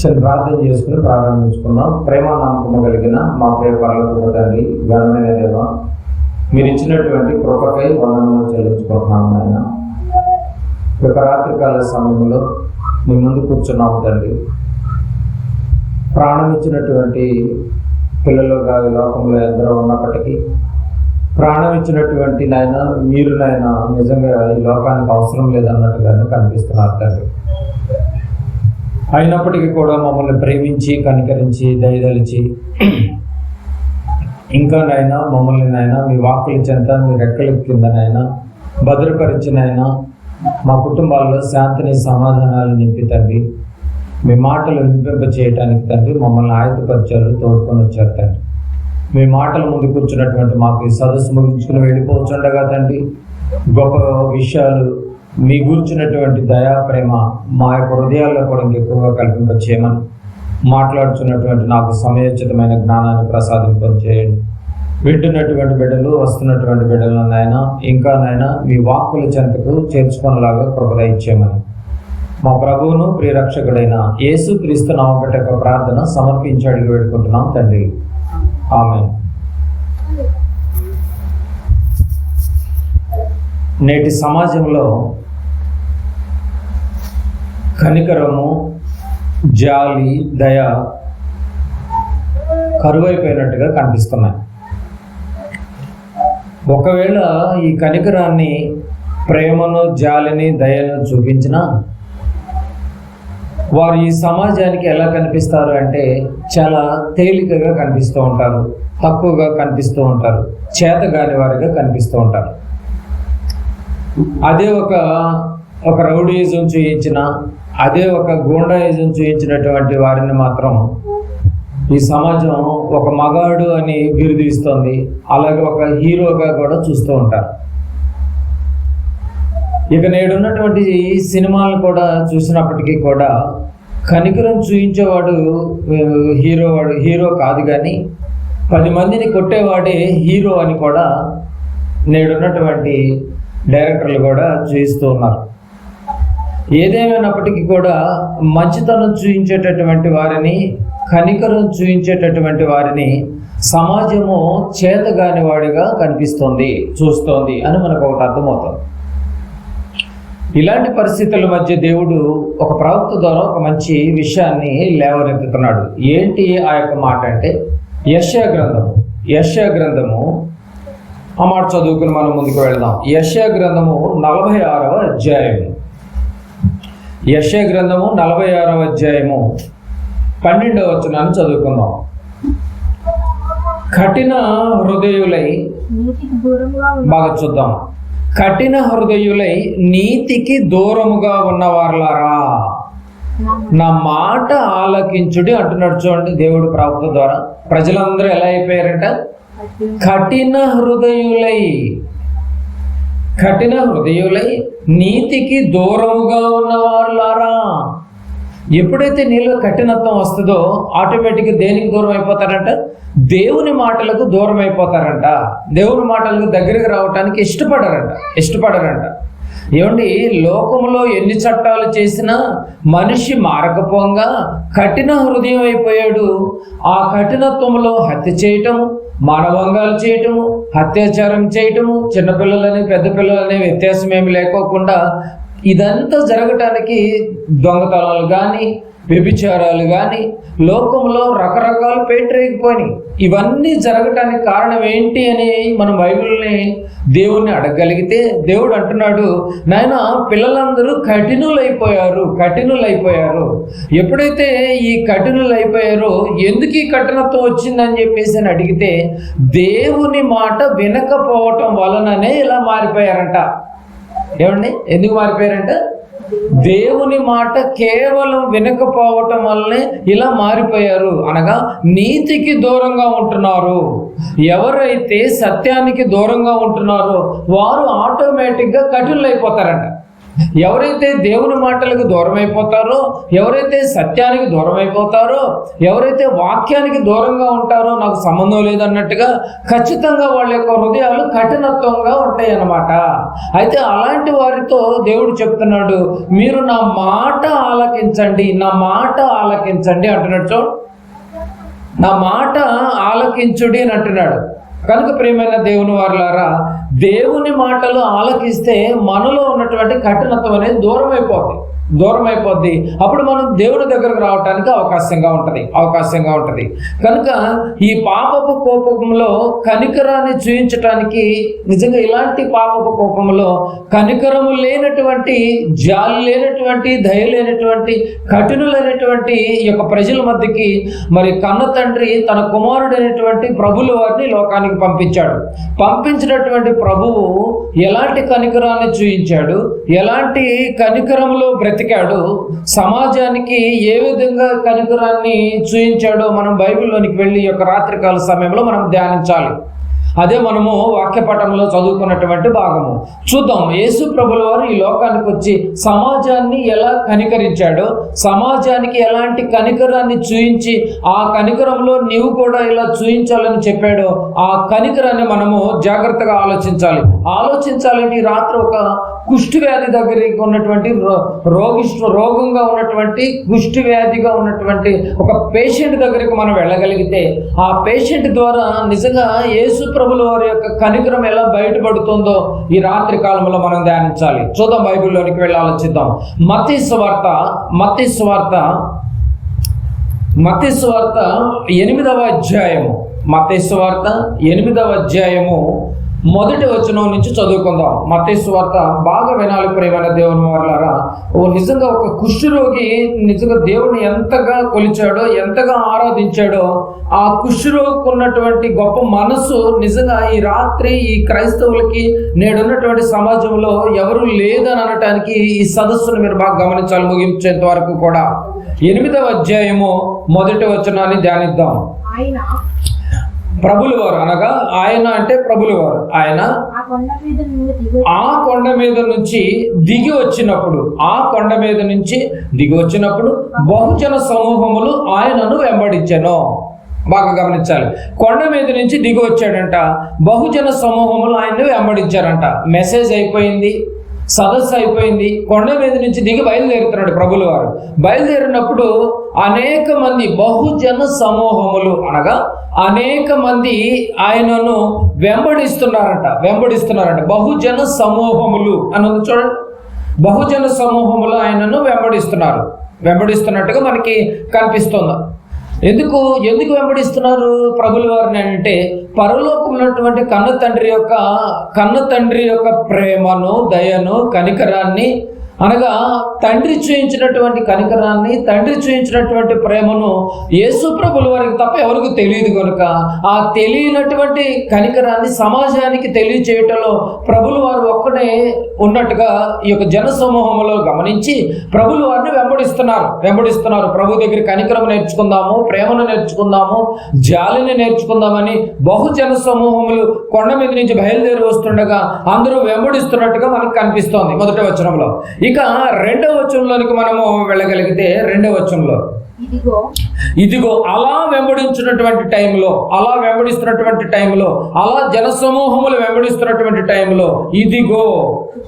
చిన్న ప్రార్థన చేసుకుని ప్రారంభించుకున్నాం ప్రేమ నమ్మకము కలిగిన మా పేరు పర్లకు తండ్రి ఘనమైన దేవ మీరు ఇచ్చినటువంటి కృపకై వందనము చెల్లించుకుంటున్నాము నాయన. ఒక రాత్రికాల సమయంలో మీ ముందు కూర్చున్నాము తండ్రి. ప్రాణం ఇచ్చినటువంటి పిల్లలు కాదు లోకంలో ఎందరో ఉన్నప్పటికీ ప్రాణం ఇచ్చినటువంటి నాయన మీరు నాయన నిజంగా ఈ లోకానికి అవసరం లేదన్నట్టుగానే కనిపిస్తున్నారు తండ్రి. అయినప్పటికీ కూడా మమ్మల్ని ప్రేమించి కనికరించి దయదలిచి ఇంకా నైనా మమ్మల్ని నైనా మీ వాక్కుల చెంత మీ రెక్కల కిందనైనా భద్రపరిచినైనా మా కుటుంబాల్లో శాంతిని సమాధానాలు నింపి తండ్రి. మీ మాటలు వినిపింప చేయటానికి తండ్రి మమ్మల్ని ఆయుధపరిచారు తోడుకొని వచ్చారు తండ్రి. మీ మాటల ముందు కూర్చున్నటువంటి మాకు ఈ సదస్సు ముగించుకుని వెళ్ళిపోవచ్చుండగా తండ్రి గొప్ప విషయాలు మీ గురించినటువంటి దయా ప్రేమ మా యొక్క హృదయాల్లో కూడా ఇంకెక్కువగా కల్పింపచేయమని మాట్లాడుచున్నటువంటి మాట్లాడుతున్నటువంటి నాకు సమయోచితమైన జ్ఞానాన్ని ప్రసాదింపచేయండి వింటున్నటువంటి బిడ్డలు వస్తున్నటువంటి బిడ్డలు నాయన ఇంకా నాయన మీ వాక్కుల చెంతకు చేర్చుకునేలాగా కృపద ఇచ్చేయమని. మా ప్రభువును ప్రియరక్షకుడైన యేసు క్రీస్తు నామపేట యొక్క ప్రార్థన సమర్పించి అడిగి వేడుకుంటున్నాం తండ్రి. ఆమె నేటి సమాజంలో కనికరము జాలి దయ కరువైపోయినట్టుగా కనిపిస్తున్నాయి. ఒకవేళ ఈ కనికరాన్ని ప్రేమను జాలిని దయను చూపించినా వారు ఈ సమాజానికి ఎలా కనిపిస్తారు అంటే చాలా తేలికగా కనిపిస్తూ ఉంటారు తక్కువగా కనిపిస్తూ ఉంటారు చేతగాని వారిగా కనిపిస్తూ ఉంటారు. అదే ఒక ఒక రౌడీజం చూయించిన అదే ఒక గూండాయిజం చూయించినటువంటి వారిని మాత్రం ఈ సమాజం ఒక మగాడు అని బిరుదు ఇస్తుంది అలాగే ఒక హీరోగా కూడా చూస్తూ ఉంటారు. ఇక నేడున్నటువంటి సినిమాలను సినిమాలు కూడా చూసినప్పటికీ కూడా కనికరం చూయించేవాడు హీరో వాడు హీరో కాదు కానీ పది మందిని కొట్టేవాడే హీరో అని కూడా నేడున్నటువంటి డైరెక్టర్లు కూడా చూయిస్తూ ఉన్నారు. ఏదేమైనప్పటికీ కూడా మంచితనం చూపించేటటువంటి వారిని కనికరం చూపించేటటువంటి వారిని సమాజము చేతగాని వాడిగా కనిపిస్తోంది చూస్తోంది అని మనకు ఒకటి అర్థమవుతుంది. ఇలాంటి పరిస్థితుల మధ్య దేవుడు ఒక ప్రవక్త ద్వారా ఒక మంచి విషయాన్ని లేవనెత్తుతున్నాడు. ఏంటి ఆ యొక్క మాట అంటే యశ్యా గ్రంథము యశ్యా గ్రంథము ఆ మాట చదువుకుని మనం ముందుకు వెళదాం. యశ్యా గ్రంథము నలభై ఆరవ అధ్యాయము. యశా గ్రంథము నలభై ఆరవ అధ్యాయము. పన్నెండవ వచనాన్ని చదువుకుందాం. కఠిన హృదయులై బాగా చూద్దాం. కఠిన హృదయులై నీతికి దూరముగా ఉన్నవారులారా. నా మాట ఆలకించుడి అంటున్నాడు చూడండి దేవుడు ప్రవక్త ద్వారా. ప్రజలందరూ ఎలా అయిపోయారంట? కఠిన హృదయులై కఠిన హృదయులై నీతికి దూరముగా ఉన్నవారులారా. ఎప్పుడైతే నీలో కఠినత్వం వస్తుందో ఆటోమేటిక్గా దేనికి దూరం అయిపోతారంట? దేవుని మాటలకు దూరం అయిపోతారంట. దేవుని మాటలకు దగ్గరికి రావటానికి ఇష్టపడరంట. ఇష్టపడరంట. ఏమండి లోకంలో ఎన్ని చట్టాలు చేసినా మనిషి మారకపోగా కఠిన హృదయం అయిపోయాడు. ఆ కఠినత్వంలో హత్య చేయటం మానవంగాలు చేయటము అత్యాచారం చేయటము చిన్నపిల్లలని పెద్ద పిల్లలని వ్యత్యాసం ఏమి లేకోకుండా ఇదంతా జరగటానికి దొంగతనాలు కానీ వ్యభిచారాలు కానీ లోకంలో రకరకాల పేటరేగిపోయినాయి. ఇవన్నీ జరగటానికి కారణం ఏంటి అని మనం బైబిల్ని దేవుణ్ణి అడగగలిగితే దేవుడు అంటున్నాడు నాయన పిల్లలందరూ కఠినులైపోయారు కఠినులైపోయారు. ఎప్పుడైతే ఈ కఠినులైపోయారో ఎందుకు ఈ కఠినత్వం వచ్చిందని చెప్పేసి అని అడిగితే దేవుని మాట వినకపోవటం వలననే ఇలా మారిపోయారంట. ఏమండి? ఎందుకు మారిపోయారంట దేవుని మాట కేవలం వినకపోవటం వల్లనే ఇలా మారిపోయారు. అనగా నీతికి దూరంగా ఉంటున్నారు. ఎవరైతే సత్యానికి దూరంగా ఉంటున్నారో వారు ఆటోమేటిక్గా కఠినులైపోతారంట. ఎవరైతే దేవుని మాటలకు దూరం అయిపోతారో ఎవరైతే సత్యానికి దూరం అయిపోతారో ఎవరైతే వాక్యానికి దూరంగా ఉంటారో నాకు సంబంధం లేదన్నట్టుగా ఖచ్చితంగా వాళ్ళ యొక్క హృదయాలు కఠినత్వంగా ఉంటాయి అన్నమాట అయితే అలాంటి వారితో దేవుడు చెప్తున్నాడు మీరు నా మాట ఆలకించండి నా మాట ఆలకించండి అంటున్నాడు చూడు. నా మాట ఆలకించుడి అని అంటున్నాడు. కనుక ప్రియమైన దేవుని వారులారా దేవుని మాటలు ఆలకిస్తే మనలో ఉన్నటువంటి కఠినత్వం అనేది దూరం అయిపోద్ది దూరం అయిపోద్ది అప్పుడు మనం దేవుడి దగ్గరకు రావటానికి అవకాశంగా ఉంటుంది. అవకాశంగా ఉంటుంది. కనుక ఈ పాపపు కోపంలో కనికరాన్ని చూయించటానికి నిజంగా ఇలాంటి పాపపు కోపంలో కనికరము లేనటువంటి జాలి లేనటువంటి దయ లేనటువంటి కఠినులైనటువంటి ఈ యొక్క ప్రజల మధ్యకి మరి కన్న తండ్రి తన కుమారుడైనటువంటి ప్రభుల వారిని లోకానికి పంపించాడు. పంపించినటువంటి ప్రభువు ఎలాంటి కనికరాన్ని చూయించాడు? ఎలాంటి కనికరంలో వెతికాడు. సమాజానికి ఏ విధంగా కనికరాన్ని చూయించాడో మనం బైబిల్లోనికి వెళ్ళి ఈ యొక్క రాత్రికాల సమయంలో మనం ధ్యానించాలి. అదే మనము వాక్యపటంలో చదువుకున్నటువంటి భాగము. చూద్దాం యేసు ప్రభుల వారు ఈ లోకానికి వచ్చి సమాజాన్ని ఎలా కనికరించాడో సమాజానికి ఎలాంటి కనికరాన్ని చూయించి ఆ కనికరంలో నీవు కూడా ఇలా చూయించాలని చెప్పాడో ఆ కనికరాన్ని మనము జాగ్రత్తగా ఆలోచించాలి. ఆలోచించాలంటే ఈ రాత్రి ఒక కుష్టి వ్యాధి దగ్గరికి ఉన్నటువంటి రో- రోగిష్ట రోగంగా ఉన్నటువంటి కుష్టి వ్యాధిగా ఉన్నటువంటి ఒక పేషెంట్ దగ్గరికి మనం వెళ్ళగలిగితే ఆ పేషెంట్ ద్వారా నిజంగా యేసు ప్రభుల వారి యొక్క కనికరం ఎలా బయటపడుతుందో ఈ రాత్రి కాలంలో మనం ధ్యానించాలి. చూద్దాం బైబిల్లోనికి వెళ్ళి ఆలోచిద్దాం. మత్తి స్వార్త మత్తి స్వార్త మత్తి స్వార్త ఎనిమిదవ అధ్యాయము. మత్తి స్వార్త ఎనిమిదవ అధ్యాయము. మొదటి వచనం నుంచి చదువుకుందాం. మత్తి వార్త బాగా వినాలి ప్రేమైన దేవుని వాళ్ళారా ఓ నిజంగా ఒక కుష్ఠరోగి నిజంగా దేవుని ఎంతగా కొలిచాడో ఎంతగా ఆరాధించాడో ఆ కుష్ఠరోగికి ఉన్నటువంటి గొప్ప మనసు నిజంగా ఈ రాత్రి ఈ క్రైస్తవులకి నేడున్నటువంటి సమాజంలో ఎవరు లేదని అనటానికి ఈ సదస్సును మీరు బాగా గమనించాలి ముగించేంత వరకు కూడా. ఎనిమిదవ అధ్యాయము మొదటి వచనాన్ని ధ్యానిద్దాం. ఆయన ప్రభులు వారు అనగా ఆయన అంటే ప్రభులు వారు ఆయన ఆ కొండ మీద నుంచి దిగి వచ్చినప్పుడు ఆ కొండ మీద నుంచి దిగి వచ్చినప్పుడు బహుజన సమూహములు ఆయనను వెంబడించెను. బాగా గమనించాలి. కొండ మీద నుంచి దిగి వచ్చాడంట బహుజన సమూహములు ఆయన్ని వెంబడించారంట. మెసేజ్ అయిపోయింది. సదస్సు అయిపోయింది. కొండ మీద నుంచి దిగి బయలుదేరుతున్నాడు ప్రభుల వారు బయలుదేరినప్పుడు అనేక మంది బహుజన సమూహములు అనగా అనేక మంది ఆయనను వెంబడిస్తున్నారంట. వెంబడిస్తున్నారంట. బహుజన సమూహములు అని ఉంది చూడండి. బహుజన సమూహములు ఆయనను వెంబడిస్తున్నారు. వెంబడిస్తున్నట్టుగా మనకి కనిపిస్తుంది. ఎందుకు? ఎందుకు వెంబడిస్తున్నారు ప్రభుల వారిని అంటే పరలోకం ఉన్నటువంటి కన్న తండ్రి యొక్క కన్న తండ్రి యొక్క ప్రేమను దయను కనికరాన్ని అనగా తండ్రి చూయించినటువంటి కనికరాన్ని తండ్రి చూయించినటువంటి ప్రేమను యేసుప్రభుల వారికి తప్ప ఎవరికి తెలియదు కనుక ఆ తెలియనటువంటి కనికరాన్ని సమాజానికి తెలియచేయటంలో ప్రభులు వారు ఒక్కడే ఉన్నట్టుగా ఈ యొక్క జన సమూహంలో గమనించి ప్రభులు వారిని వెంబడిస్తున్నారు. వెంబడిస్తున్నారు. ప్రభు దగ్గర కనికరం నేర్చుకుందాము ప్రేమను నేర్చుకుందాము జాలిని నేర్చుకుందామని బహుజన సమూహములు కొండ మీద నుంచి బయలుదేరి వస్తుండగా అందరూ వెంబడిస్తున్నట్టుగా మనకు కనిపిస్తోంది మొదటి వచనంలో. ఇక రెండవ వచనంలోనికి మనము వెళ్ళగలిగితే రెండవ వచనంలో. ఇదిగో. ఇదిగో అలా వెంబడించినటువంటి టైంలో అలా వెంబడిస్తున్నటువంటి టైంలో అలా జనసమూహములు వెంబడిస్తున్నటువంటి టైంలో ఇదిగో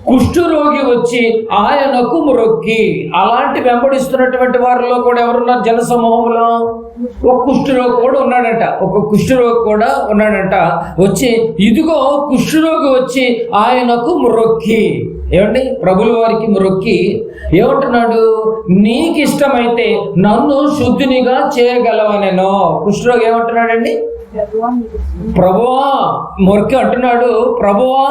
కుష్ఠరోగి వచ్చి ఆయనకు మొరొక్కి అలాంటి వెంబడిస్తున్నటువంటి వారిలో కూడా ఎవరున్నారు జనసమూహంలో? ఒక కుష్ఠరోగి కూడా ఉన్నాడంట. ఒక కుష్ఠరోగి కూడా ఉన్నాడంట. వచ్చి ఇదిగో కుష్ఠరోగి వచ్చి ఆయనకు మొరొక్కి ఏమండి? ప్రభుల వారికి మొక్కి ఏమంటున్నాడు? నీకు ఇష్టమైతే నన్ను శుద్ధినిగా చేయగలవనెనో. కుష్ఠరోగి ఏమంటున్నాడండి? ప్రభువా నీకు మొరకి అంటున్నాడు ప్రభువా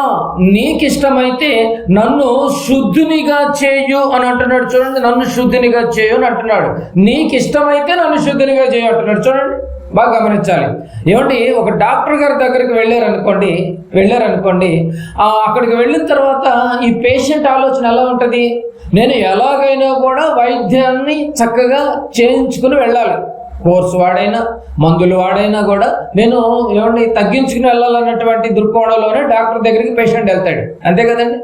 నీకిష్టమైతే నన్ను శుద్ధినిగా చేయు అని అంటున్నాడు. చూడండి నన్ను శుద్ధినిగా చేయు అని అంటున్నాడు. నీకు ఇష్టమైతే నన్ను శుద్ధినిగా చేయు అంటున్నాడు. చూడండి బాగా గమనించాలి. ఏమండి ఒక డాక్టర్ గారి దగ్గరికి వెళ్ళారనుకోండి వెళ్ళారనుకోండి ఆ, అక్కడికి వెళ్ళిన తర్వాత ఈ పేషెంట్ ఆలోచన ఎలా ఉంటుంది? నేను ఎలాగైనా కూడా వైద్యాన్ని చక్కగా చేయించుకుని వెళ్ళాలి. ఫోర్స్ వాడైనా మందులు వాడైనా కూడా నేను ఏమండి తగ్గించుకుని వెళ్ళాలన్నటువంటి దృక్కోణంలోనే డాక్టర్ దగ్గరికి పేషెంట్ వెళ్తాడు. అంతే కదండి?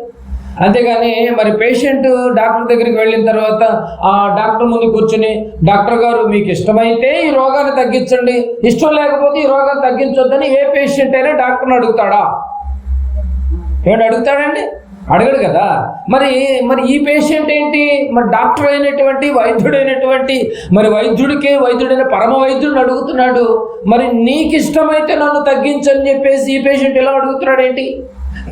అంతేగాని మరి పేషెంట్ డాక్టర్ దగ్గరికి వెళ్ళిన తర్వాత ఆ డాక్టర్ ముందు కూర్చుని డాక్టర్ గారు మీకు ఇష్టమైతే ఈ రోగాన్ని తగ్గించండి. ఇష్టం లేకపోతే ఈ రోగాన్ని తగ్గించొద్దని ఏ పేషెంట్ అయినా డాక్టర్ని అడుగుతాడా? ఏమని అడుగుతాడండి? అడగడు కదా. మరి మరి ఈ పేషెంట్ ఏంటి? మరి డాక్టర్ అయినటువంటి వైద్యుడైనటువంటి మరి వైద్యుడికే వైద్యుడైన పరమ వైద్యుడిని అడుగుతున్నాడు. మరి నీకు ఇష్టమైతే నన్ను తగ్గించని చెప్పేసి ఈ పేషెంట్ ఎలా అడుగుతున్నాడు ఏంటి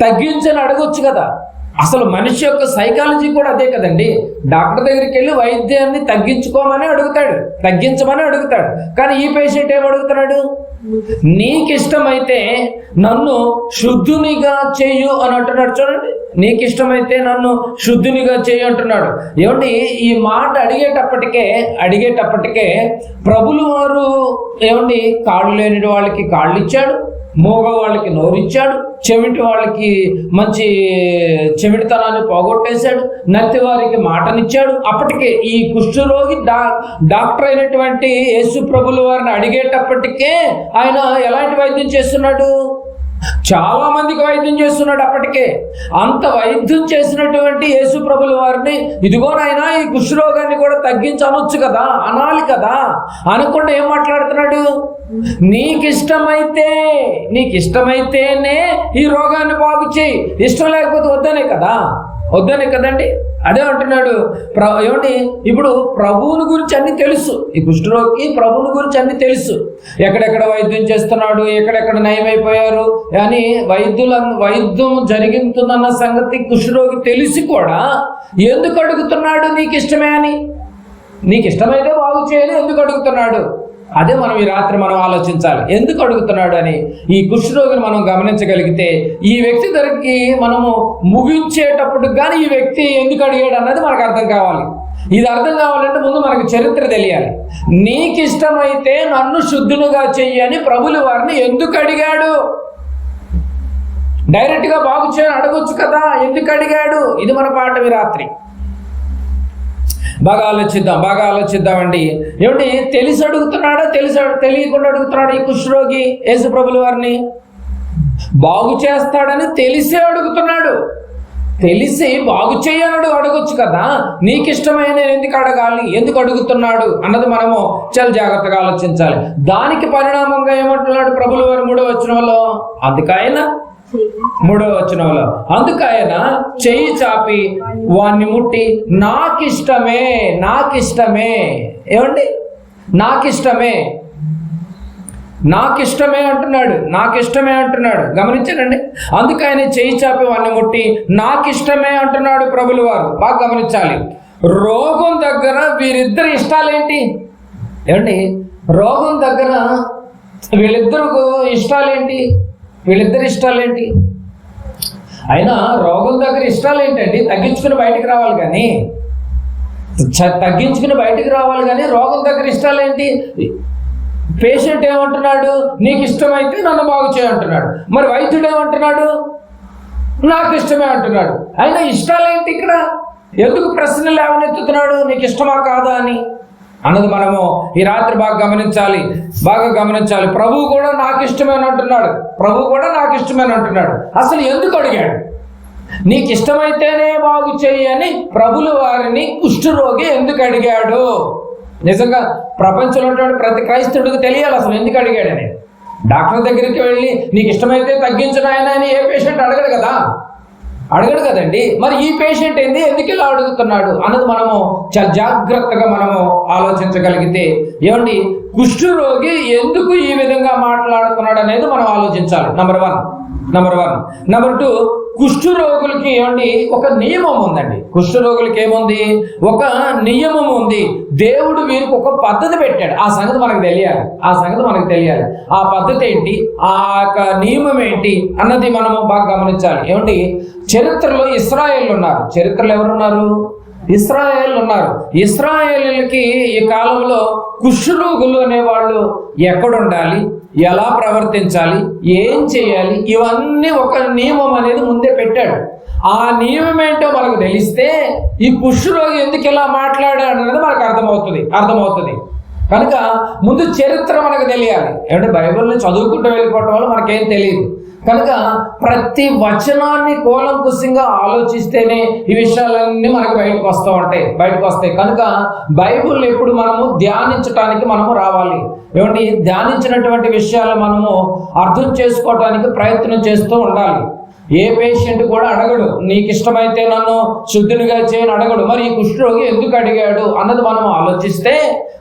తగ్గించని అడగొచ్చు కదా. అసలు మనిషి యొక్క సైకాలజీ కూడా అదే కదండి. డాక్టర్ దగ్గరికి వెళ్ళి వైద్యాన్ని తగ్గించుకోమని అడుగుతాడు. తగ్గించమని అడుగుతాడు. కానీ ఈ పేషెంట్ ఏం అడుగుతున్నాడు? నీకిష్టమైతే నన్ను శుద్ధునిగా చేయు అని అంటున్నాడు. చూడండి నీకు ఇష్టమైతే నన్ను శుద్ధునిగా చేయు అంటున్నాడు. ఏమండి ఈ మాట అడిగేటప్పటికే అడిగేటప్పటికే ప్రభులు వారు ఏమండి కాళ్ళు లేని వాళ్ళకి కాళ్ళు ఇచ్చాడు. వాళ్ళకి నోరిచ్చాడు చెవిటి వాళ్ళకి మంచి చెవిటితనాన్ని పోగొట్టేశాడు నత్తి వారికి మాటనిచ్చాడు. అప్పటికే ఈ కుష్ఠరోగి డా డాక్టర్ అయినటువంటి యేసు ప్రభుల వారిని అడిగేటప్పటికే ఆయన ఎలాంటి వైద్యం చేస్తున్నాడు? చాలా మందికి వైద్యం చేస్తున్నాడు అప్పటికే. అంత వైద్యం చేసినటువంటి యేసు ప్రభుల వారిని ఇదిగోనైనా ఈ కుష్ఠరోగాన్ని కూడా తగ్గించనొచ్చు కదా అనాలి కదా అనుకుంటే ఏం మాట్లాడుతున్నాడు? నీకు ఇష్టమైతే నీకు ఇష్టమైతేనే ఈ రోగాన్ని బాగు చేయి. ఇష్టం లేకపోతే వద్దనే కదా. వద్దనే కదండి? అదే అంటున్నాడు. ప్ర ఏమండి? ఇప్పుడు ప్రభువుని గురించి అన్ని తెలుసు. ఈ కుష్ఠరోగికి ప్రభువుని గురించి అన్ని తెలుసు. ఎక్కడెక్కడ వైద్యం చేస్తున్నాడు ఎక్కడెక్కడ నయమైపోయారు అని వైద్యుల వైద్యం జరిగింతుందన్న సంగతి కుష్ఠరోగి తెలిసి కూడా ఎందుకు అడుగుతున్నాడు నీకు ఇష్టమే అని? నీకు ఇష్టమైతే బాగు చేయని ఎందుకు అడుగుతున్నాడు? అదే మనం ఈ రాత్రి మనం ఆలోచించాలి. ఎందుకు అడుగుతున్నాడు అని ఈ కుష్ఠరోగిని మనం గమనించగలిగితే ఈ వ్యక్తి దగ్గరికి మనము ముగించేటప్పుడు కానీ ఈ వ్యక్తి ఎందుకు అడిగాడు అన్నది మనకు అర్థం కావాలి. ఇది అర్థం కావాలంటే ముందు మనకు చరిత్ర తెలియాలి. నీకు ఇష్టమైతే నన్ను శుద్ధులుగా చెయ్యని ప్రభులు వారిని ఎందుకు అడిగాడు? డైరెక్ట్గా బాగు చేయని అడగొచ్చు కదా ఎందుకు అడిగాడు? ఇది మన పాఠవి రాత్రి. బాగా ఆలోచిద్దాం బాగా ఆలోచిద్దామండి. ఏమిటి తెలిసి అడుగుతున్నాడా తెలిసి తెలియకుండా అడుగుతున్నాడు ఈ కుష్ఠరోగి యేసు ప్రభుల వారిని? బాగు చేస్తాడని తెలిసే అడుగుతున్నాడు. తెలిసి బాగు చేయనడు అడగొచ్చు కదా. నీకు ఇష్టమైన ఎందుకు అడగాలి ఎందుకు అడుగుతున్నాడు అన్నది మనము చాలా జాగ్రత్తగా ఆలోచించాలి. దానికి పరిణామంగా ఏమంటున్నాడు ప్రభులు వారు మూడో వచ్చిన వాళ్ళు అందుకైనా మూడవ మూడో వచనంలో అందుకు ఆయన చెయ్యి చాపి వాణ్ణి ముట్టి నాకిష్టమే నాకిష్టమే. ఏమండి? నాకిష్టమే. నాకిష్టమే అంటున్నాడు నాకిష్టమే అంటున్నాడు. గమనించానండి అందుకు ఆయన చేయి చాపి వాణ్ణి ముట్టి నాకిష్టమే అంటున్నాడు ప్రభులు వారు. బాగా గమనించాలి. రోగం దగ్గర వీరిద్దరి ఇష్టాలేంటి? ఏమండి? రోగం దగ్గర వీళ్ళిద్దరు ఇష్టాలేంటి? వీళ్ళిద్దరి ఇష్టాలేంటి? అయినా రోగం దగ్గర ఇష్టాలు ఏంటండి తగ్గించుకుని బయటికి రావాలి కానీ. చ- తగ్గించుకుని బయటికి రావాలి కానీ రోగం దగ్గర ఇష్టాలు ఏంటి పేషెంట్ ఏమంటున్నాడు? నీకు ఇష్టమైతే నన్ను బాగు చేయంటున్నాడు మరి వైద్యుడు ఏమంటున్నాడు? నాకు ఇష్టమే అంటున్నాడు. అయినా ఇష్టాలు ఏంటి ఇక్కడ? ఎందుకు ప్రశ్నలు లేవనెత్తుతున్నాడు? నీకు ఇష్టమా కాదా అని. అన్నది మనము ఈ రాత్రి బాగా గమనించాలి బాగా గమనించాలి. ప్రభు కూడా నాకు ఇష్టమైన అంటున్నాడు. ప్రభు కూడా నాకు ఇష్టమైన అంటున్నాడు. అసలు ఎందుకు అడిగాడు? నీకు ఇష్టమైతేనే బాగు చేయి అని ప్రభుల వారిని కుష్ఠరోగి ఎందుకు అడిగాడు? నిజంగా ప్రపంచంలో ఉన్నటువంటి ప్రతి క్రైస్తవుడికి తెలియాలి అసలు ఎందుకు అడిగాడని. డాక్టర్ దగ్గరికి వెళ్ళి నీకు ఇష్టమైతే తగ్గించిన ఆయన అని ఏ పేషెంట్ అడగడు కదా? అడగడు కదండి. మరి ఈ పేషెంట్ ఏంది? ఎందుకు ఇలా అడుగుతున్నాడు? అన్నది మనము చాలా జాగ్రత్తగా మనము ఆలోచించగలిగితే ఏమండి? కుష్ఠరోగి ఎందుకు ఈ విధంగా మాట్లాడుతున్నాడు అనేది మనం ఆలోచించాలి. Number one number one number two కుష్ఠరోగులకి ఏమండి? ఒక నియమం ఉందండి. కుష్ఠరోగులకి ఏముంది? ఒక నియమం ఉంది. దేవుడు వీరికి ఒక పద్ధతి పెట్టాడు. ఆ సంగతి మనకు తెలియాలి. ఆ సంగతి మనకు తెలియాలి. ఆ పద్ధతి ఏంటి? ఆ యొక్క నియమం ఏంటి అన్నది మనము బాగా గమనించాలి. ఏమండి? చరిత్రలో ఇస్రాయేల్ ఉన్నారు. చరిత్రలో ఎవరున్నారు? ఇస్రాయేల్ ఉన్నారు. ఇస్రాయేల్కి ఈ కాలంలో కుష్ఠరోగులు అనేవాళ్ళు ఎక్కడ ఉండాలి ఎలా ప్రవర్తించాలి? ఏం చేయాలి? ఇవన్నీ ఒక నియమం అనేది ముందే పెట్టాడు. ఆ నియమం ఏంటో మనకు తెలిస్తే ఈ కుష్ఠరోగి ఎందుకు ఇలా మాట్లాడాడు అనేది మనకు అర్థమవుతుంది అర్థమవుతుంది. కనుక ముందు చరిత్ర మనకు తెలియాలి. ఏమంటే బైబిల్ని చదువుకుంటూ వెళ్ళిపోవటం వల్ల మనకేం తెలియదు. కనుక ప్రతి వచనాన్ని కూలంకుశంగా ఆలోచిస్తేనే ఈ విషయాలన్నీ మనకు బయటకు వస్తూ ఉంటాయి బయటకు వస్తాయి. కనుక బైబుల్ ఎప్పుడు మనము ధ్యానించటానికి మనము రావాలి. ఏమంటే ధ్యానించినటువంటి విషయాలు మనము అర్థం చేసుకోవటానికి ప్రయత్నం చేస్తూ ఉండాలి. ఏ పేషెంట్ కూడా అడగడు. నీకు ఇష్టమైతే నన్ను శుద్ధునిగా చేయని అడగడు. మరి ఈ కుష్ఠరోగి ఎందుకు అడిగాడు అన్నది మనం ఆలోచిస్తే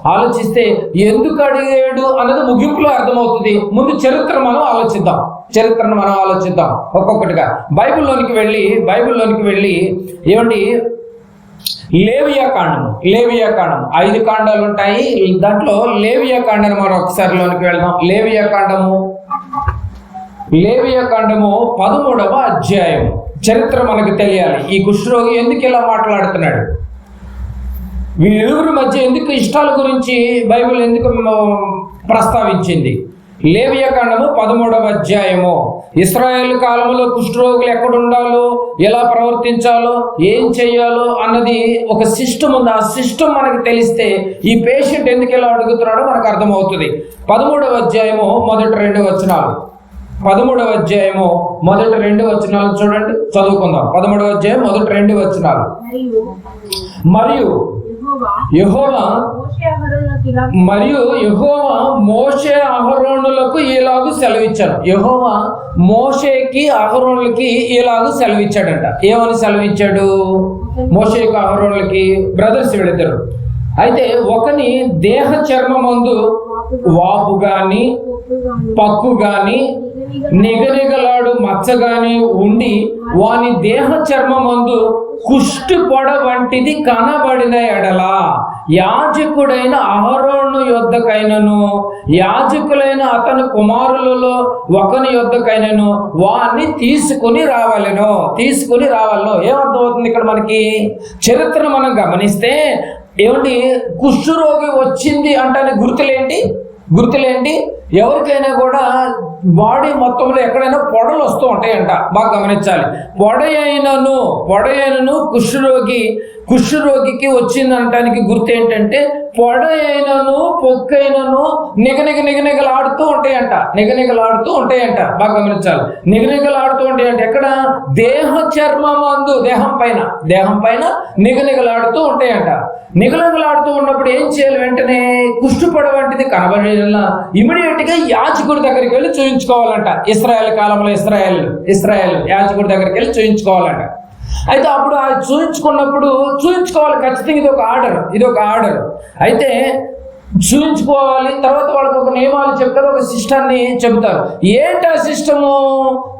ఆలోచిస్తే ఎందుకు అడిగాడు అన్నది ముగింపులో అర్థమవుతుంది. ముందు చరిత్ర మనం ఆలోచిద్దాం. చరిత్రను మనం ఆలోచిద్దాం ఒక్కొక్కటిగా. బైబిల్లోనికి వెళ్ళి బైబిల్లోనికి వెళ్ళి ఏమండి? లేవియా కాండము లేవియా కాండం ఐదు కాండాలు ఉంటాయి. దాంట్లో లేవియా కాండాన్ని మనం ఒకసారి లోనికి వెళ్దాం. లేవియా కాండము లేవియా కాండము పదమూడవ అధ్యాయం. చరిత్ర మనకు తెలియాలి. ఈ కుష్ఠరోగి ఎందుకు ఇలా మాట్లాడుతున్నాడు? వీళ్ళిరువురి మధ్య ఎందుకు ఇష్టాల గురించి బైబిల్ ఎందుకు ప్రస్తావించింది? లేవియ కాండము పదమూడవ అధ్యాయము. ఇస్రాయేల్ కాలంలో కుష్ఠరోగులు ఎక్కడ ఉండాలో ఎలా ప్రవర్తించాలో ఏం చేయాలో అన్నది ఒక సిస్టమ్ ఉంది. ఆ సిస్టమ్ మనకు తెలిస్తే ఈ పేషెంట్ ఎందుకు ఇలా అడుగుతున్నాడో మనకు అర్థమవుతుంది. పదమూడవ అధ్యాయము మొదటి రెండు వచనాలు. పదమూడవ అధ్యాయము మొదటి రెండు వచనాలు చూడండి చదువుకుందాం. పదమూడవ అధ్యాయం మొదటి రెండు వచనాలు. మరియు యెహోవా. మరియు యెహోవా మోషే అహరోనులకు ఇలాగు సెలవిచ్చాడు. యెహోవా మోషేకి అహరోనులకి ఇలాగు సెలవిచ్చాడంట. ఏమని సెలవిచ్చాడు? మోషేకి అహరోనులకి బ్రదర్స్ వీళ్ళిద్దరు. అయితే ఒకని దేహ చర్మమందు వాపు గాని పక్కు గాని నిగనిగలాడు మచ్చ గాని ఉండి వాని దేహ చర్మమందు కుష్టి పొడ వంటిది కనబడిన ఎడల యాజకుడైన అహరోను యొద్దకైనను యాజకులైన అతని కుమారులలో ఒకని యొద్దకైనను వాణ్ణి తీసుకుని రావాలను. తీసుకుని రావాలను ఏమర్థమవుతుంది ఇక్కడ మనకి? చరిత్రను మనం గమనిస్తే ఏమండి కుష్ఠరోగి వచ్చింది అంటే గుర్తులేంటి? గుర్తులేండి? ఎవరికైనా కూడా బాడీ మొత్తంలో ఎక్కడైనా పొడలు వస్తూ ఉంటాయంట. బాగా గమనించాలి. పొడ అయినను పొడ అయినను కుష్ఠరోగి కుష్ఠరోగికి వచ్చిందనటానికి గుర్తు ఏంటంటే పొడ అయినను పొక్కైనను నిగనిగ నిగనిగలాడుతూ ఉంటాయంట. నిగనిగలాడుతూ ఉంటాయంట. బాగా గమనించాలి. నిగనిగలాడుతూ ఉంటాయంట ఎక్కడ? దేహ చర్మమందు దేహం పైన. దేహం పైన నిగనిగలాడుతూ ఉంటాయంట. నిగనిగలాడుతూ ఉన్నప్పుడు ఏం చేయాలి? వెంటనే కుష్టుపడ వంటిది కనబడేలా ఇమీడియట్గా యాజకుడి దగ్గరికి వెళ్ళి చూయించుకోవాలంట. ఇస్రాయల్ కాలంలో ఇస్రాయల్ ఇస్రాయల్ యాజకుడి దగ్గరికి వెళ్ళి చూయించుకోవాలంట. అయితే అప్పుడు ఆ చూయించుకున్నప్పుడు చూయించుకోవాలి ఖచ్చితంగా ఇది ఒక ఆర్డర్ ఇది ఒక ఆర్డర్. అయితే చూయించుకోవాలి తర్వాత వాళ్ళకి ఒక నియమాలు చెప్తారు ఒక సిస్టాన్ని చెబుతారు. ఏంటి ఆ సిస్టము?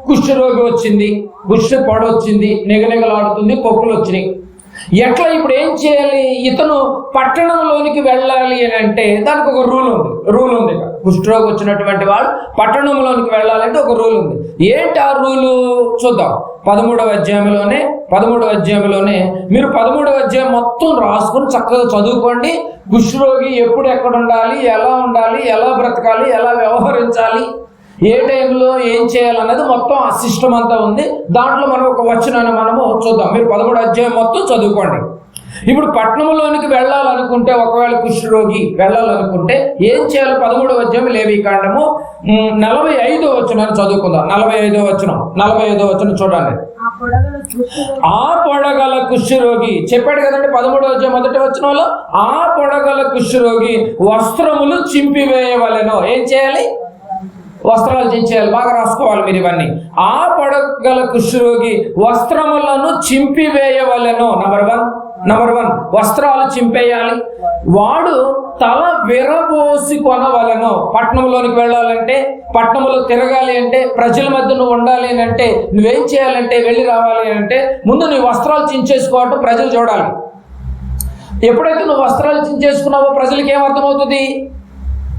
కుష్ఠరోగి వచ్చింది కుష్ఠ పొడ వచ్చింది నిగనిగలాడుతుంది పొక్కులు వచ్చినాయి. ఎట్లా ఇప్పుడు ఏం చేయాలి? ఇతను పట్టణంలోనికి వెళ్ళాలి అని అంటే దానికి ఒక రూల్ ఉంది. రూల్ ఉంది. ఇక్కడ. వచ్చినటువంటి వాడు పట్టణంలోనికి వెళ్ళాలంటే ఒక రూల్ ఉంది. ఏంటి ఆ రూలు? చూద్దాం. పదమూడవ అధ్యాయంలోనే పదమూడవ అధ్యాయంలోనే మీరు పదమూడవ అధ్యాయం మొత్తం రాసుకుని చక్కగా చదువుకోండి. కుష్ఠరోగి ఎప్పుడు ఎక్కడ ఉండాలి? ఎలా ఉండాలి? ఎలా బ్రతకాలి? ఎలా వ్యవహరించాలి? ఏ టైంలో ఏం చేయాలన్నది మొత్తం ఆ సిస్టమ్ అంతా ఉంది. దాంట్లో మనం ఒక వచనాన్ని మనము చూద్దాం. మీరు పదమూడు అధ్యాయం మొత్తం చదువుకోండి. ఇప్పుడు పట్టణంలోనికి వెళ్ళాలనుకుంటే ఒకవేళ కుష్ఠరోగి వెళ్ళాలనుకుంటే ఏం చేయాలి? పదమూడు అధ్యాయం లేవి కాండము. నలభై ఐదో వచనాన్ని చదువుకుందాం. నలభై ఐదో వచనం. నలభై ఐదో వచనం చూడండి. ఆ పొడగల కుష్ఠరోగి. ఆ పొడగల కుష్ఠరోగి. చెప్పాడు కదండి పదమూడో వచ్చే మొదటి వచనంలో? ఆ పొడగల కుష్ఠరోగి వస్త్రములు చింపివేయవలెను. ఏం చేయాలి? వస్త్రాలు చించేయాలి బాగా రాసుకోవాలి మీరు ఇవన్నీ. ఆ పడగల కుష్ఠరోగి వస్త్రములను చింపివేయవలెను. నంబర్ వన్ నంబర్ వన్ వస్త్రాలు చింపేయాలి. వాడు తల విరబోసి కొనవలను. పట్టణంలోనికి వెళ్ళాలంటే పట్టణంలో తిరగాలి అంటే ప్రజల మధ్య నువ్వు ఉండాలి అని అంటే నువ్వేం చేయాలంటే వెళ్ళి రావాలి అని అంటే ముందు నీ వస్త్రాలు చించేసుకోవటం ప్రజలు చూడాలి. ఎప్పుడైతే నువ్వు వస్త్రాలు చించేసుకున్నావో ప్రజలకి ఏమర్థమవుతుంది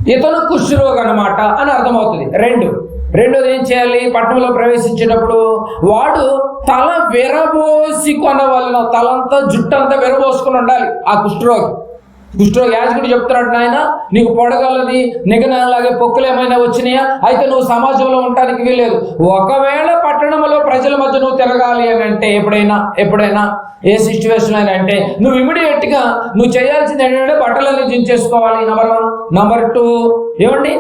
ఇతను కుష్ఠరోగ అన్నమాట అని అర్థమవుతుంది. రెండు. రెండోది ఏం చేయాలి? పట్టణంలో ప్రవేశించేటప్పుడు వాడు తల విరబోసి కొనవలన తలంతా జుట్టంతా విరబోసుకుని ఉండాలి. ఆ కుష్ఠరోగి కుష్ఠరోగి యాజకుడు చెప్తున్నాడు నాయన నీకు పొడగలది నిగనలాగే పొక్కులు ఏమైనా వచ్చినాయా? అయితే నువ్వు సమాజంలో ఉండడానికి వీలేదు ఒకవేళ పట్టణంలో ప్రజల మధ్య నువ్వు తిరగాలి అని అంటే ఎప్పుడైనా ఎప్పుడైనా ఏ సిచ్యువేషన్ అయినా అంటే నువ్వు ఇమీడియట్గా నువ్వు చేయాల్సింది ఏంటంటే బట్టలన్నీ దించేసుకోవాలి నెంబర్ వన్ నెంబర్ టూ ఏమండి?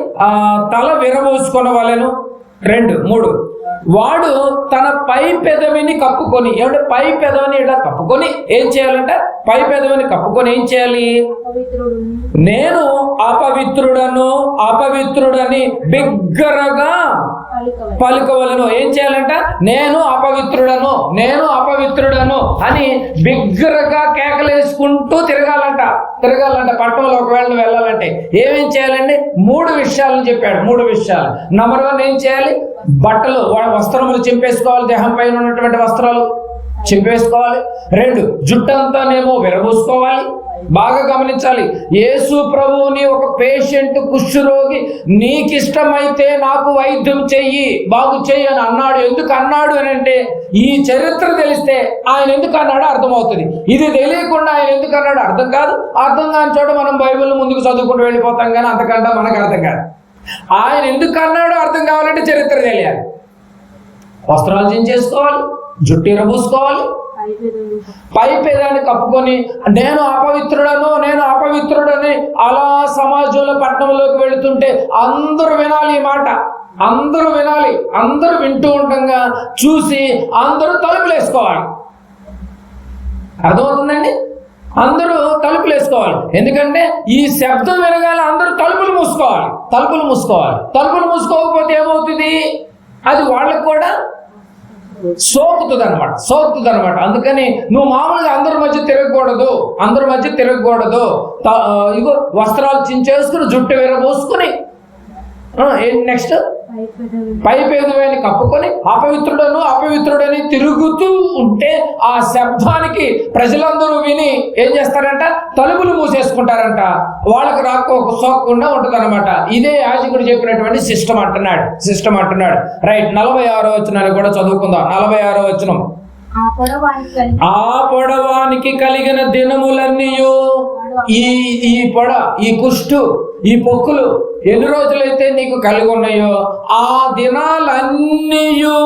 తల విరబోసుకున్న వాళ్ళను. రెండు మూడు. వాడు తన పై పెదవిని కప్పుకొని ఏమంటే పై పెదవిని ఇలా కప్పుకొని ఏం చేయాలంటే పై పెదవిని కప్పుకొని ఏం చేయాలి? నేను అపవిత్రుడను అపవిత్రుడని బిగ్గరగా పలుకవలను. ఏం చేయాలంట నేను అపవిత్రుడను నేను అపవిత్రుడను అని బిగ్గరగా కేకలేసుకుంటూ తిరగాలంట. తిరగాలంట పట్టణంలో ఒకవేళ వెళ్ళాలంటే. ఏమేం చేయాలండి? మూడు విషయాలను చెప్పాడు మూడు విషయాలు. నంబర్ వన్ ఏం చేయాలి? బట్టలు వా- వస్త్రములు చింపేసుకోవాలి దేహం పైన ఉన్నటువంటి వస్త్రాలు చింపేసుకోవాలి. రెండు జుట్టంతానేమో విరబూసుకోవాలి. బాగా గమనించాలి. యేసు ప్రభువుని ఒక పేషెంట్ కుష్ఠరోగి నీకిష్టమైతే నాకు వైద్యం చెయ్యి బాగు చెయ్యి అని అన్నాడు. ఎందుకు అన్నాడు అని అంటే ఈ చరిత్ర తెలిస్తే ఆయన ఎందుకు అన్నాడో అర్థమవుతుంది. ఇది తెలియకుండా ఆయన ఎందుకు అన్నాడు అర్థం కాదు. అర్థం కాని చోట మనం బైబిల్ ముందుకు చదువుకుంటూ వెళ్ళిపోతాం కానీ అంతకంటే మనకు అర్థం కాదు. ఆయన ఎందుకు అన్నాడో అర్థం కావాలంటే చరిత్ర తెలియాలి. వస్త్రాలు చించేసుకోవాలి జుట్టు ఇరబూసుకోవాలి. పైపెదవులు పై పేదాన్ని కప్పుకొని నేను అపవిత్రుడను నేను అపవిత్రుడని అలా సమాజంలో పట్టణంలోకి వెళుతుంటే అందరూ వినాలి ఈ మాట. అందరూ వినాలి అందరూ వింటూ ఉండగా చూసి అందరూ తలుపులు వేసుకోవాలి అర్థమవుతుందండి? అందరూ తలుపులు వేసుకోవాలి. ఎందుకంటే ఈ శబ్దం వినగాల అందరూ తలుపులు మూసుకోవాలి. తలుపులు మూసుకోవాలి. తలుపులు మూసుకోకపోతే ఏమవుతుంది? అది వాళ్ళకు కూడా సోకుతుంది అనమాట సోకుతుంది అనమాట అందుకని నువ్వు మామూలుగా అందరి మధ్య తిరగకూడదు. అందరి మధ్య తిరగకూడదు. త- ఇగో వస్త్రాలు చించేసుకుని జుట్టు విరబోసుకుని ఆ, నెక్స్ట్ పై పేదవేని కప్పుకొని అపవిత్రుడను అపవిత్రుడని తిరుగుతూ ఉంటే ఆ శబ్దానికి ప్రజలందరూ విని ఏం చేస్తారంట? తలుపులు మూసేసుకుంటారంట. వాళ్ళకి రాకు సోకకుండా ఉంటుందన్నమాట. ఇదే యాజకుడు చెప్పినటువంటి సిస్టమ్ అంటున్నాడు. సిస్టమ్ అంటున్నాడు. రైట్ నలభై ఆరో వచనాన్ని కూడా చదువుకుందాం. నలభై ఆరో వచనం. ఆ పొడవానికి కలిగి ఆ పొడవానికి కలిగిన దినములన్నీయు. ఈ ఈ పొడ ఈ కుష్టు ఈ పొక్కులు ఎన్ని రోజులైతే నీకు కలిగి ఉన్నాయో ఆ దినాలన్నీయు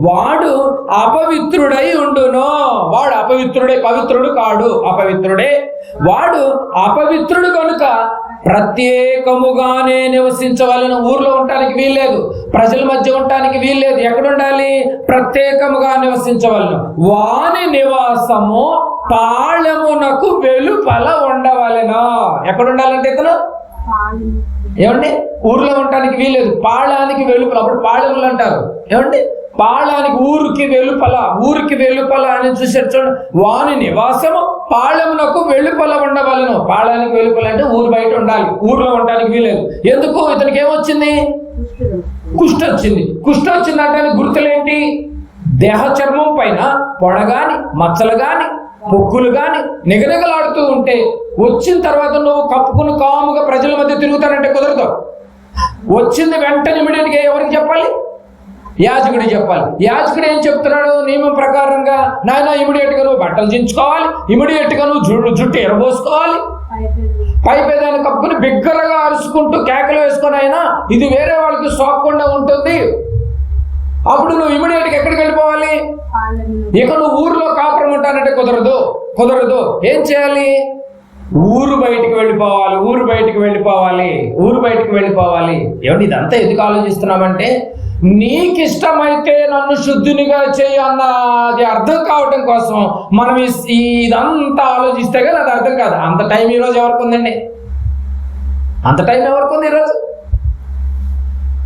వాడు అపవిత్రుడై ఉండును. వాడు అపవిత్రుడే పవిత్రుడు కాడు అపవిత్రుడే. వాడు అపవిత్రుడు కనుక ప్రత్యేకముగానే నివసించవలను ఊర్లో ఉండటానికి వీల్లేదు. ప్రజల మధ్య ఉండటానికి వీల్లేదు. ఎక్కడ ఉండాలి ప్రత్యేకముగా నివసించవలను. వాని నివాసము పాళెమునకు వెలుపల ఉండవలెనా. ఎక్కడ ఉండాలంటే ఇతను ఏమండి? ఊర్లో ఉండటానికి వీల్లేదు. పాళానికి వెలుపల అప్పుడు పాళములు అంటారు. ఏమండి? పాళానికి ఊరికి వెలుపల ఊరికి వెలుపల అని చూసారు చూడండి. వాని నివాసము పాళమునకు వెలుపల ఉండవలను. పాళానికి వెలుపల అంటే ఊరు బయట ఉండాలి. ఊర్లో ఉండటానికి వీలేదు ఎందుకు? ఇతనికి ఏమొచ్చింది? కుష్ట కుష్ఠ వచ్చింది. కుష్ట వచ్చిందంటే గుర్తులేంటి? దేహ చర్మం పైన పొడ గాని మచ్చలు గాని పొక్కులు గాని నిగనిగలాడుతూ ఉంటే వచ్చిన తర్వాత నువ్వు కప్పుకుని కాముగా ప్రజల మధ్య తిరుగుతానంటే కుదరదు. వచ్చింది వెంటనే ఇమీడియట్గా ఎవరికి చెప్పాలి? యాజకుడికి చెప్పాలి. యాజకుడు ఏం చెప్తున్నాడు? నియమం ప్రకారంగా నాయన ఇమీడియట్గా నువ్వు బట్టలు దించుకోవాలి ఇమీడియట్గా నువ్వు జుట్టు జుట్టు ఎరబోసుకోవాలి. పై పేదాన్ని కప్పుకుని బిగ్గరగా అరుచుకుంటూ కేకలు వేసుకొని అయినా ఇది వేరే వాళ్ళకి సోకకుండా ఉంటుంది. అప్పుడు నువ్వు ఇమీడియట్గా ఎక్కడికి వెళ్ళిపోవాలి? ఇక నువ్వు ఊర్లో కాపురం ఉంటానంటే కుదరదు. కుదరదు. ఏం చేయాలి? ఊరు బయటికి వెళ్ళిపోవాలి. ఊరు బయటికి వెళ్ళిపోవాలి. ఊరు బయటికి వెళ్ళిపోవాలి. ఏమండి ఇదంతా ఎందుకు ఆలోచిస్తున్నామంటే నీకిష్టమైతే నన్ను శుద్ధునిగా చేయి అన్నది అర్థం కావటం కోసం మనం ఇదంతా ఆలోచిస్తే కానీ అది అర్థం కాదు. అంత టైం ఈరోజు ఎవరికి ఉందండి? అంత టైం ఎవరికి ఉంది ఈరోజు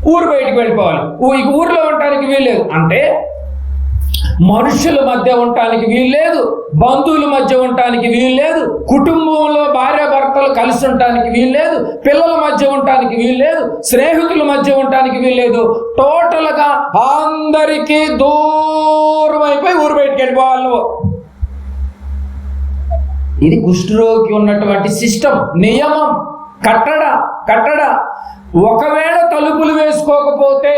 ఊరు బయటికి వెళ్ళిపోవాలి. ఇక ఊర్లో ఉండటానికి వీల్లేదు అంటే మనుషుల మధ్య ఉండటానికి వీల్లేదు బంధువుల మధ్య ఉండటానికి వీల్లేదు కుటుంబంలో భార్య భర్తలు కలిసి ఉండటానికి వీల్లేదు పిల్లల మధ్య ఉండటానికి వీల్లేదు స్నేహితుల మధ్య ఉండటానికి వీల్లేదు టోటల్గా అందరికీ దూరం అయిపోయి ఊరు బయటికి వెళ్ళిపోవాలి ఇది కుష్ఠరోగి ఉన్నటువంటి సిస్టమ్ నియమం. కట్టడ కట్టడ. ఒకవేళ తలుపులు వేసుకోకపోతే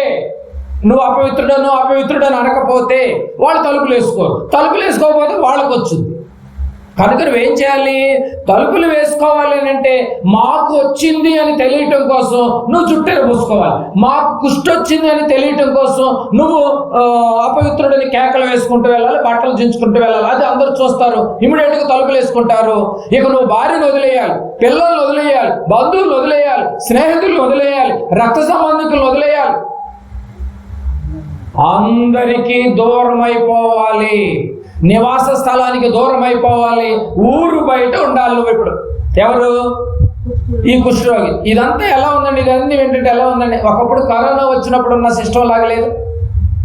నువ్వు అపవిత్రుడను అపవిత్రుడని అనకపోతే వాళ్ళు తలుపులు వేసుకోరు. తలుపులు వేసుకోకపోతే వాళ్ళకు వచ్చింది. కనుక నువ్వేం చేయాలి? తలుపులు వేసుకోవాలి అని అంటే మాకు వచ్చింది అని తెలియటం కోసం నువ్వు చుట్టెలు పూసుకోవాలి మాకు కుష్టి వచ్చింది అని తెలియటం కోసం నువ్వు అపవిత్రుడిని కేకలు వేసుకుంటూ వెళ్ళాలి బట్టలు దించుకుంటూ వెళ్ళాలి. అది అందరూ చూస్తారు. ఇమీడియట్గా తలుపులు వేసుకుంటారు. ఇక నువ్వు భార్యను వదిలేయాలి పిల్లల్ని వదిలేయాలి బంధువులు వదిలేయాలి. స్నేహితులు వదిలేయాలి రక్త సంబంధికులు వదిలేయాలి. అందరికీ దూరం అయిపోవాలి నివాస స్థలానికి దూరం అయిపోవాలి ఊరు బయట ఉండాలి నువ్వు ఇప్పుడు. ఎవరు? ఈ కుష్ఠరోగి. ఇదంతా ఎలా ఉందండి? ఇదన్నీ ఏంటంటే ఎలా ఉందండి? ఒకప్పుడు కరోనా వచ్చినప్పుడు ఉన్న సిస్టమ్ లాగలేదు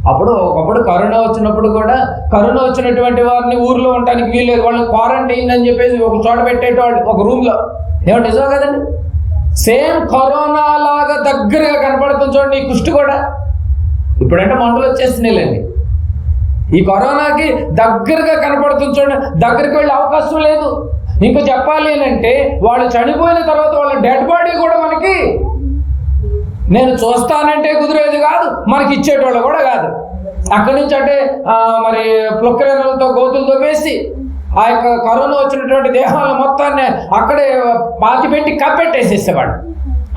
అప్పుడు ఒకప్పుడు కరోనా వచ్చినప్పుడు కూడా కరోనా వచ్చినటువంటి వారిని ఊర్లో ఉండడానికి వీల్లేదు. వాళ్ళని క్వారంటైన్ అని చెప్పేసి ఒక చోట పెట్టేటవాళ్ళు ఒక రూమ్లో. ఏమంటే నిజం కదండి సేమ్ కరోనా లాగా దగ్గరగా కనపడుతుంది చూడండి ఈ కుష్టి కూడా. ఇప్పుడంటే మంటలు వచ్చేస్తున్నాయిలేండి ఈ కరోనాకి దగ్గరగా కనపడుతుంది చూడండి. దగ్గరికి వెళ్ళే అవకాశం లేదు. ఇంకా చెప్పాలి అంటే వాళ్ళు చనిపోయిన తర్వాత వాళ్ళ డెడ్ బాడీ కూడా మనకి నేను చూస్తానంటే కుదిరేది కాదు మనకి ఇచ్చేటోళ్ళు కూడా కాదు. అక్కడి నుంచి అంటే మరి ప్లొక్కరేలతో గోతులతో వేసి ఆ యొక్క కరోనా వచ్చినటువంటి దేహాలను మొత్తాన్ని అక్కడే పాతి పెట్టి కప్పెట్టేసేసేవాడు.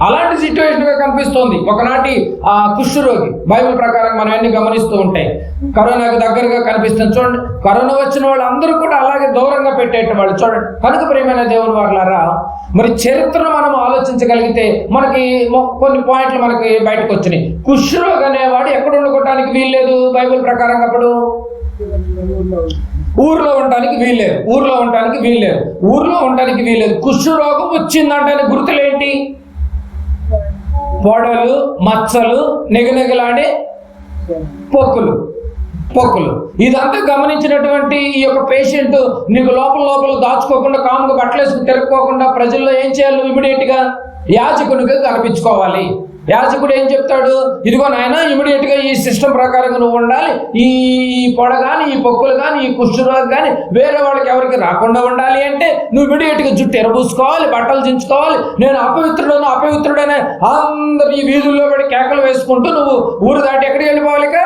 అలాంటి సిచ్యువేషన్గా కనిపిస్తోంది. ఒకనాటి ఆ కుష్ఠరోగి బైబిల్ ప్రకారం మనం అన్ని గమనిస్తూ ఉంటాయి. కరోనాకు దగ్గరగా కనిపిస్తుంది చూడండి కరోనా వచ్చిన వాళ్ళు అందరూ కూడా అలాగే దూరంగా పెట్టేట వాళ్ళు. చూడండి కనుక ప్రేమైన దేవుని వాళ్ళారా మరి చరిత్రను మనం ఆలోచించగలిగితే మనకి కొన్ని పాయింట్లు మనకి బయటకు వచ్చినాయి. కుష్ఠరోగి అనేవాడు ఎక్కడ ఉండడానికి వీల్లేదు బైబిల్ ప్రకారం అప్పుడు? ఊర్లో ఉండడానికి వీల్లేదు. ఊర్లో ఉండడానికి వీల్లేదు. ఊర్లో ఉండడానికి వీల్లేదు. కుష్ఠరోగం వచ్చిందంటే గుర్తులేంటి? పొడలు మచ్చలు నిగనిగలాడే పొక్కులు. పొక్కులు. ఇదంతా గమనించినటువంటి ఈ యొక్క పేషెంట్ నీకు లోపల లోపల దాచుకోకుండా కాముగా బట్టలేసుకుని తిరగకోకుండా ప్రజల్లో ఏం చేయాలి? ఇమీడియట్గా యాచకునిగా కనిపించుకోవాలి. యాజకుడు ఏం చెప్తాడు? ఇదిగో నాయన ఇమీడియట్గా ఈ సిస్టమ్ ప్రకారంగా నువ్వు ఉండాలి. ఈ పొడ కానీ ఈ పొక్కులు కానీ ఈ కుష్ఠరోగం కానీ వేరే వాళ్ళకి ఎవరికి రాకుండా ఉండాలి అంటే నువ్వు ఇమీడియట్గా జుట్టు ఎరబూసుకోవాలి బట్టలు దించుకోవాలి నేను అపవిత్రుడను అపవిత్రుడనే అందరు ఈ వీధుల్లో పడి కేకలు వేసుకుంటూ నువ్వు ఊరు దాటి ఎక్కడికి వెళ్ళిపోవాలిక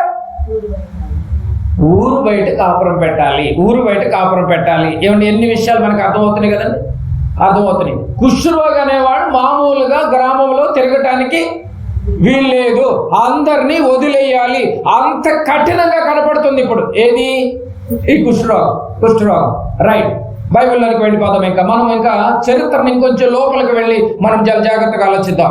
ఊరు బయట కాపురం పెట్టాలి ఊరు బయట కాపురం పెట్టాలి. ఏమంటే ఎన్ని విషయాలు మనకు అర్థమవుతున్నాయి కదండి? అర్థమవుతున్నాయి. కుష్ఠరోగి అనేవాడు మామూలుగా గ్రామంలో తిరగటానికి వీల్లేదు. అందరినీ వదిలేయాలి. అంత కఠినంగా కనపడుతుంది ఇప్పుడు. ఏది? ఈ కుష్ఠరోగం. కుష్ఠరోగం. రైట్ బైబిల్లోకి వెళ్ళిపోదాం ఇంకా. మనం ఇంకా చరిత్రను ఇంకొంచెం లోపలికి వెళ్ళి మనం చాలా జాగ్రత్తగా ఆలోచిద్దాం.